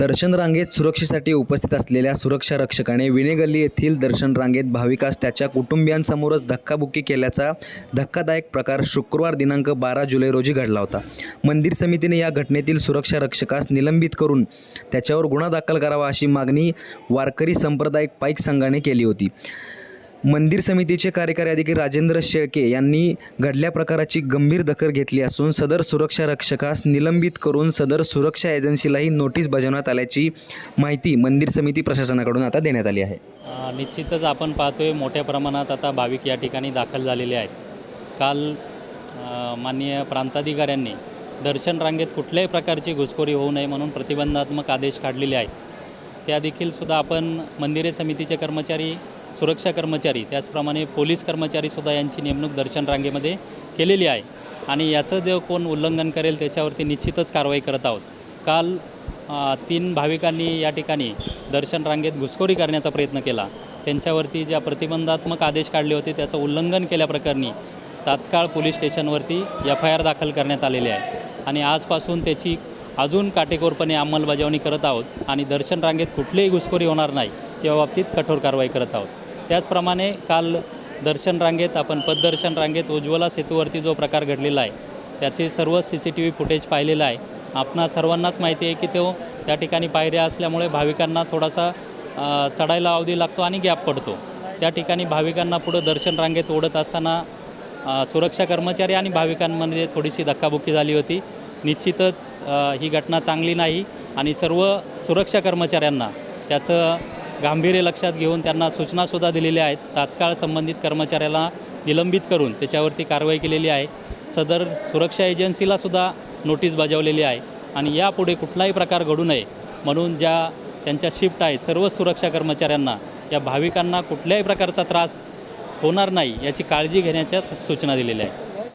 दर्शन रांगेत सुरक्षेसाठी उपस्थित असलेल्या सुरक्षा रक्षकाने विनेगल्ली येथील दर्शन रांगेत भाविकास त्याच्या कुटुंबियांसमोरच धक्काबुक्की केल्याचा धक्कादायक प्रकार शुक्रवार दिनांक बारा जुलै रोजी घडला होता. मंदिर समितीने या घटनेतील सुरक्षा रक्षकास निलंबित करून त्याच्यावर गुन्हा दाखल करावा अशी मागणी वारकरी सांप्रदायिक पाईक संघाने केली होती. मंदिर समितीचे कार्यकारी अधिकारी राजेंद्र शेळके यांनी घडल्या प्रकाराची गंभीर दखल घेतली असून सदर सुरक्षा रक्षकास निलंबित करून सदर सुरक्षा एजन्सीलाही नोटीस बजावण्यात आल्याची माहिती मंदिर समिती प्रशासनाकडून आता देण्यात आली आहे. निश्चितच आपण पाहतोय मोठ्या प्रमाणात आता भाविक या ठिकाणी दाखल झालेले आहेत. काल माननीय प्रांताधिकाऱ्यांनी दर्शन रांगेत कुठल्याही प्रकारची घुसखोरी होऊ नये म्हणून प्रतिबंधात्मक आदेश काढलेले आहेत. त्या देखील सुद्धा आपण मंदिरे समितीचे कर्मचारी सुरक्षा कर्मचारी त्याचप्रमाणे पोलीस कर्मचारीसुद्धा यांची नेमणूक दर्शन रांगेमध्ये केलेली आहे. आणि याचं जे कोण उल्लंघन करेल त्याच्यावरती निश्चितच कारवाई करत आहोत. काल तीन भाविकांनी या ठिकाणी दर्शन रांगेत घुसखोरी करण्याचा प्रयत्न केला. त्यांच्यावरती ज्या प्रतिबंधात्मक आदेश काढले होते त्याचं उल्लंघन केल्याप्रकरणी तात्काळ पोलीस स्टेशनवरती एफ आय आर दाखल करण्यात आलेली आहे. आणि आजपासून त्याची अजून काटेकोरपणे अंमलबजावणी करत आहोत. आणि दर्शन रांगेत कुठलीही घुसखोरी होणार नाही या बाबतीत कठोर कारवाई करत आहोत. त्याचप्रमाणे काल दर्शन रांगेत आपण पददर्शन रांगेत उज्ज्वला सेतूवरती जो प्रकार घडलेला आहे त्याचे सर्व C C T V footage पाहिलेलं आहे. आपणा सर्वांनाच माहिती आहे की तो त्या ठिकाणी पायऱ्या असल्यामुळे भाविकांना थोडासा चढायला अवधी लागतो आणि गॅप पडतो. त्या ठिकाणी भाविकांना पुढं दर्शन रांगेत ओढत असताना सुरक्षा कर्मचारी आणि भाविकांमध्ये थोडीशी धक्काबुक्की झाली होती. निश्चितच ही घटना चांगली नाही आणि सर्व सुरक्षा कर्मचाऱ्यांना त्याचं गांभीर्य लक्षात घेऊन त्यांना सूचनासुद्धा दिलेल्या आहेत. तात्काळ संबंधित कर्मचाऱ्याला निलंबित करून त्याच्यावरती कारवाई केलेली आहे. सदर सुरक्षा एजन्सीलासुद्धा नोटीस बजावलेली आहे आणि यापुढे कुठलाही प्रकार घडू नये म्हणून ज्या त्यांच्या शिफ्ट आहेत सर्व सुरक्षा कर्मचाऱ्यांना या भाविकांना कुठल्याही प्रकारचा त्रास होणार नाही याची काळजी घेण्याच्या सूचना दिलेल्या आहेत.